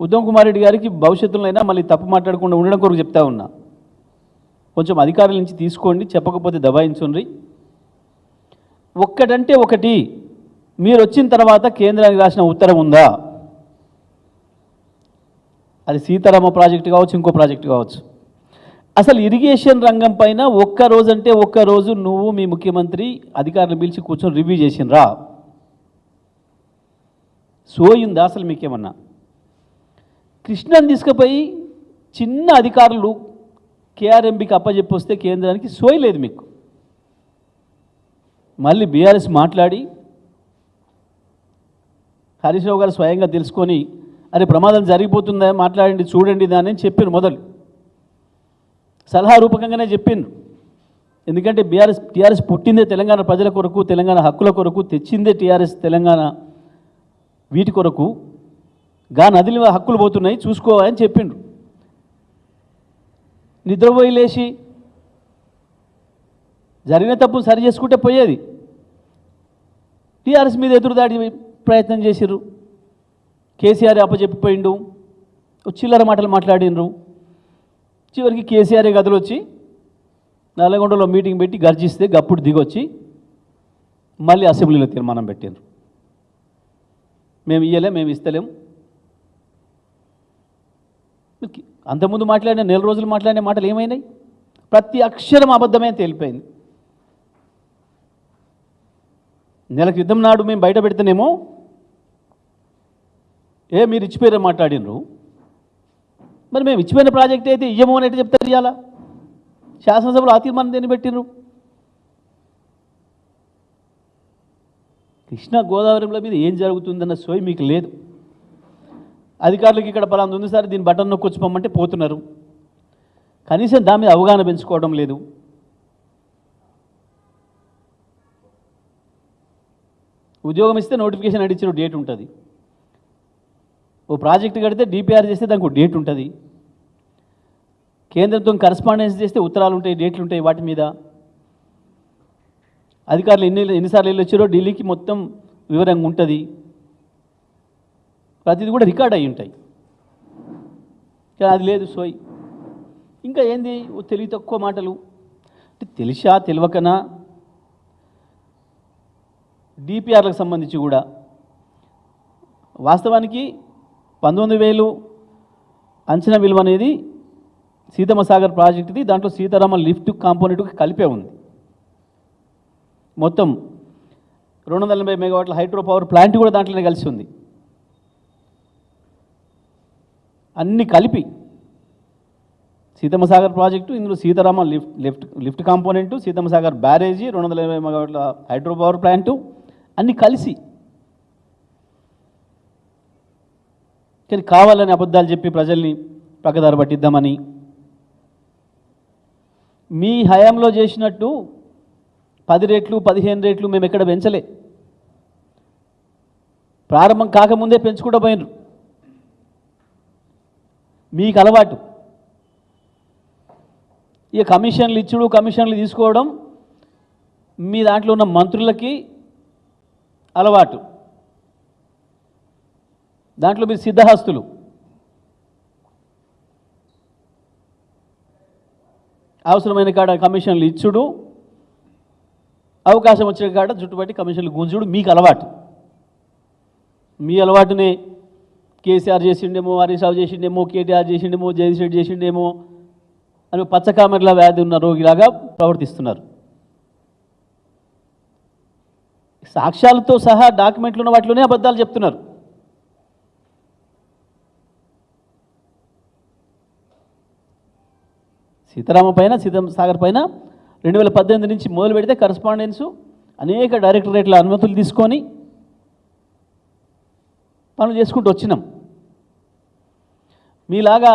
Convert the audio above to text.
ఉత్తమ్ కుమార్ రెడ్డి గారికి భవిష్యత్తులో అయినా మళ్ళీ తప్పు మాట్లాడకుండా ఉండడం కొరకు చెప్తా ఉన్నా. కొంచెం అధికారుల నుంచి తీసుకోండి చెప్పకపోతే దబాయించుండ్రి. ఒక్కటంటే ఒకటి మీరు వచ్చిన తర్వాత కేంద్రానికి రాసిన ఉత్తరం ఉందా? అది సీతారామ ప్రాజెక్టు కావచ్చు ఇంకో ప్రాజెక్టు కావచ్చు. అసలు ఇరిగేషన్ రంగం పైన ఒక్క రోజంటే ఒక్క రోజు నువ్వు మీ ముఖ్యమంత్రి అధికారులు పిలిచి కూర్చొని రివ్యూ చేసినరా సోయిందా అసలు మీకేమన్నా? కృష్ణని తీసుకుపోయి చిన్న అధికారులు కేఆర్ఎంబికి అప్పచెప్పి వస్తే కేంద్రానికి సోయలేదు మీకు. మళ్ళీ బీఆర్ఎస్ మాట్లాడి హరీష్ రావు గారు స్వయంగా తెలుసుకొని అరే ప్రమాదం జరిగిపోతుందా? మాట్లాడండి చూడండి దాని అని చెప్పారు మొదలు. సలహా రూపకంగానే చెప్పాను ఎందుకంటే బీఆర్ఎస్ టీఆర్ఎస్ పుట్టిందే తెలంగాణ ప్రజల కొరకు తెలంగాణ హక్కుల కొరకు తెచ్చిందే టీఆర్ఎస్ తెలంగాణ వీటి కొరకు. గా నదిలి హక్కులు పోతున్నాయి చూసుకోవాలని చెప్పిండ్రు నిద్రపోయి లేచి జరిగిన తప్పు సరి చేసుకుంటే పోయేది. టీఆర్ఎస్ మీద ఎదురుదాడి ప్రయత్నం చేసిర్రు. కేసీఆర్ అప్పచెప్పిపోయిండు. చిల్లర మాటలు మాట్లాడినరు చివరికి కేసీఆర్ గదిలో వచ్చి నల్లగొండలో మీటింగ్ పెట్టి గర్జిస్తే గప్పుడు దిగొచ్చి మళ్ళీ అసెంబ్లీలో తీర్మానం పెట్టిండ్రు మేము ఇయ్యలేం మేము ఇస్తలేం. అంతకుముందు మాట్లాడిన నెల రోజులు మాట్లాడిన మాటలు ఏమైనాయి? ప్రతి అక్షరం అబద్ధమే తేలిపోయింది. నెల క్రితం నాడు మేము బయట పెడితేనేమో ఏ మీరు ఇచ్చిపోయారని మాట్లాడినరు. మరి మేము ఇచ్చిపోయిన ప్రాజెక్ట్ అయితే ఇయ్యము అని అయితే చెప్తారు ఇవాళ శాసనసభలో ఆ తీర్మానం దేన్ని పెట్టినరు? కృష్ణా గోదావరిల మీద ఏం జరుగుతుందన్న సోయి మీకు లేదు. అధికారులకు ఇక్కడ పలాంది ఉంది. సార్ దీన్ని బటన్ నొక్కొచ్చి పొమ్మంటే పోతున్నారు. కనీసం దాని మీద అవగాహన పెంచుకోవడం లేదు. ఉద్యోగం ఇస్తే నోటిఫికేషన్ అడిచిన డేట్ ఉంటుంది. ఓ ప్రాజెక్ట్ కడితే డిపిఆర్ చేస్తే దానికి ఒక డేట్ ఉంటుంది. కేంద్రంతో కరస్పాండెన్స్ చేస్తే ఉత్తరాలు ఉంటాయి డేట్లు ఉంటాయి వాటి మీద. అధికారులు ఎన్ని ఎన్నిసార్లు వెళ్ళి వచ్చారో ఢిల్లీకి మొత్తం వివరంగా ఉంటుంది. ప్రతిది కూడా రికార్డ్ అయి ఉంటాయి. కానీ అది లేదు సోయి. ఇంకా ఏంది? ఓ తెలివి తక్కువ మాటలు. అంటే తెలిసా తెలియకనా? డిపిఆర్లకు సంబంధించి కూడా. వాస్తవానికి పంతొమ్మిది వేలు అంచనా విలువ అనేది సీతమ్మ సాగర్ ప్రాజెక్టుది. దాంట్లో సీతారామ లిఫ్ట్ కాంపోనెంట్ కలిపే ఉంది. మొత్తం రెండు వందల ఎనభై మెగావాట్ల హైడ్రో పవర్ ప్లాంట్ కూడా దాంట్లోనే కలిసి ఉంది. అన్ని కలిపి సీతమ్మ సాగర్ ప్రాజెక్టు ఇందులో Sitarama lift lift lift component Sitamma Sagar బ్యారేజీ రెండు వందల ఇరవై మెగావాట్ల హైడ్రో పవర్ ప్లాంటు అన్నీ కలిసి. కానీ కావాలని అబద్ధాలు చెప్పి ప్రజల్ని పక్కదారి పట్టిద్దామని. మీ హయాంలో చేసినట్టు పది రేట్లు పదిహేను రేట్లు మేము ఎక్కడ పెంచలే. ప్రారంభం కాకముందే పెంచుకుంటూ పోయినరు. మీకు అలవాటు ఇక కమిషన్లు ఇచ్చుడు కమిషన్లు తీసుకోవడం మీ దాంట్లో ఉన్న మంత్రులకి అలవాటు. దాంట్లో మీరు సిద్ధహస్తులు. అవసరమైన కాడ కమిషన్లు ఇచ్చుడు అవకాశం వచ్చిన కాడ చుట్టుపట్టి కమిషన్లు గుంజుడు మీకు అలవాటు మీ అలవాటునే కేసీఆర్ చేసిండేమో హరీష్ రావు చేసిండేమో కేటీఆర్ చేసిండేమో జగన్ రెడ్డి చేసిండేమో అని పచ్చకామెర్ల వ్యాధి ఉన్న రోగిలాగా ప్రవర్తిస్తున్నారు. సాక్ష్యాలతో సహా డాక్యుమెంట్లు ఉన్న వాటిలోనే అబద్ధాలు చెప్తున్నారు. సీతారామ పైన సీతమ్మ సాగర్ పైన రెండు వేల పద్దెనిమిది నుంచి మొదలు పెడితే కరస్పాండెన్సు అనేక డైరెక్టరేట్ల అనుమతులు తీసుకొని పనులు చేసుకుంటూ వచ్చినాం. మీలాగా